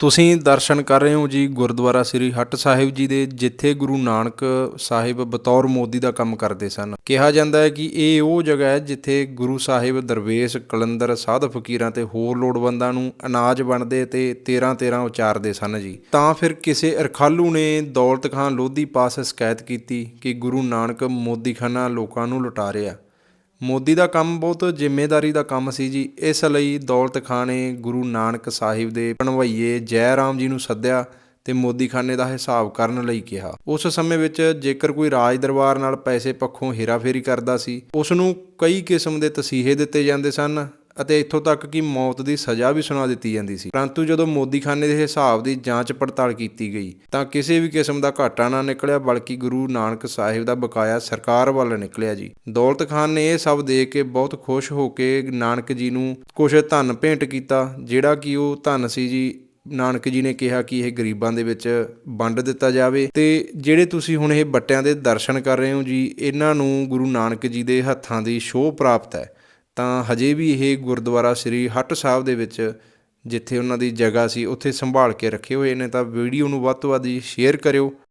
ਤੁਸੀਂ ਦਰਸ਼ਨ ਕਰ ਰਹੇ ਹੋ ਜੀ ਗੁਰਦੁਆਰਾ ਸ੍ਰੀ ਹੱਟ ਸਾਹਿਬ ਜੀ ਦੇ, ਜਿੱਥੇ ਗੁਰੂ ਨਾਨਕ ਸਾਹਿਬ ਬਤੌਰ ਮੋਦੀ ਦਾ ਕੰਮ ਕਰਦੇ ਸਨ। ਕਿਹਾ ਜਾਂਦਾ ਹੈ ਕਿ ਇਹ ਉਹ ਜਗ੍ਹਾ ਹੈ ਜਿੱਥੇ ਗੁਰੂ ਸਾਹਿਬ ਦਰਵੇਸ਼, ਕਲੰਦਰ, ਸਾਧ ਫਕੀਰਾਂ ਤੇ ਹੋਰ ਲੋੜਵੰਦਾਂ ਨੂੰ ਅਨਾਜ ਵੰਡਦੇ ਤੇ 13 13 ਉਚਾਰਦੇ ਸਨ ਜੀ। ਤਾਂ ਫਿਰ ਕਿਸੇ ਅਰਖਾਲੂ ਨੇ ਦੌਲਤ ਖਾਨ ਲੋਧੀ ਪਾਸ ਸ਼ਿਕਾਇਤ ਕੀਤੀ ਕਿ ਗੁਰੂ ਨਾਨਕ ਮੋਦੀਖਾਨਾ ਲੋਕਾਂ ਨੂੰ ਲੁਟਾ ਰਿਹਾ। ਮੋਦੀ ਦਾ ਕੰਮ ਬਹੁਤ ਜ਼ਿੰਮੇਵਾਰੀ ਦਾ ਕੰਮ ਸੀ ਜੀ। ਇਸ ਲਈ ਦੌਲਤ ਖਾਂ ਨੇ ਗੁਰੂ ਨਾਨਕ ਸਾਹਿਬ ਦੇ ਭਣਵਈਏ ਜੈ ਰਾਮ ਜੀ ਨੂੰ ਸੱਦਿਆ ਤੇ ਮੋਦੀਖਾਨੇ ਦਾ ਹਿਸਾਬ ਕਰਨ ਲਈ ਕਿਹਾ। ਉਸ ਸਮੇਂ ਵਿੱਚ ਜੇਕਰ ਕੋਈ ਰਾਜ ਦਰਬਾਰ ਨਾਲ ਪੈਸੇ ਪੱਖੋਂ ਹੇਰਾਫੇਰੀ ਕਰਦਾ ਸੀ, ਉਸ ਨੂੰ ਕਈ ਕਿਸਮ ਦੇ ਤਸੀਹੇ ਦਿੱਤੇ ਜਾਂਦੇ ਸਨ। ਅਤੇ ਇੱਥੋਂ ਤੱਕ ਕਿ ਮੌਤ ਦੀ ਸਜ਼ਾ ਵੀ ਸੁਣਾ ਦਿੱਤੀ ਜਾਂਦੀ ਸੀ। ਪਰੰਤੂ ਜਦੋਂ ਮੋਦੀਖਾਨੇ ਦੇ ਹਿਸਾਬ ਦੀ ਜਾਂਚ ਪੜਤਾਲ ਕੀਤੀ ਗਈ, ਤਾਂ ਕਿਸੇ ਵੀ ਕਿਸਮ ਦਾ ਘਾਟਾ ਨਾ ਨਿਕਲਿਆ, ਬਲਕਿ ਗੁਰੂ ਨਾਨਕ ਸਾਹਿਬ ਦਾ ਬਕਾਇਆ ਸਰਕਾਰ ਵੱਲ ਨਿਕਲਿਆ ਜੀ। ਦੌਲਤ ਖਾਨ ਨੇ ਇਹ ਸਭ ਦੇਖ ਕੇ ਬਹੁਤ ਖੁਸ਼ ਹੋ ਕੇ ਨਾਨਕ ਜੀ ਨੂੰ ਕੁਝ ਧਨ ਭੇਂਟ ਕੀਤਾ, ਜਿਹੜਾ ਕਿ ਉਹ ਧਨ ਸੀ ਜੀ। ਨਾਨਕ ਜੀ ਨੇ ਕਿਹਾ ਕਿ ਇਹ ਗਰੀਬਾਂ ਦੇ ਵਿੱਚ ਵੰਡ ਦਿੱਤਾ ਜਾਵੇ ਤੇ ਜਿਹੜੇ ਤੁਸੀਂ ਹੁਣ ਇਹ ਬੱਟਿਆਂ ਦੇ ਦਰਸ਼ਨ ਕਰ ਰਹੇ ਹੋ ਜੀ, ਇਹਨਾਂ ਨੂੰ ਗੁਰੂ ਨਾਨਕ ਜੀ ਦੇ ਹੱਥਾਂ ਦੀ ਸ਼ੋਅ ਪ੍ਰਾਪਤ ਹੈ। ਤਾਂ ਹਜੇ ਵੀ ਇਹ ਗੁਰਦੁਆਰਾ ਸ੍ਰੀ ਹੱਟ ਸਾਹਿਬ ਦੇ ਵਿੱਚ, ਜਿੱਥੇ ਉਹਨਾਂ ਦੀ ਜਗ੍ਹਾ ਸੀ, ਉੱਥੇ ਸੰਭਾਲ ਕੇ ਰੱਖੇ ਹੋਏ ਨੇ। ਤਾਂ ਵੀਡੀਓ ਨੂੰ ਵੱਧ ਤੋਂ ਵੱਧ ਸ਼ੇਅਰ ਕਰਿਓ।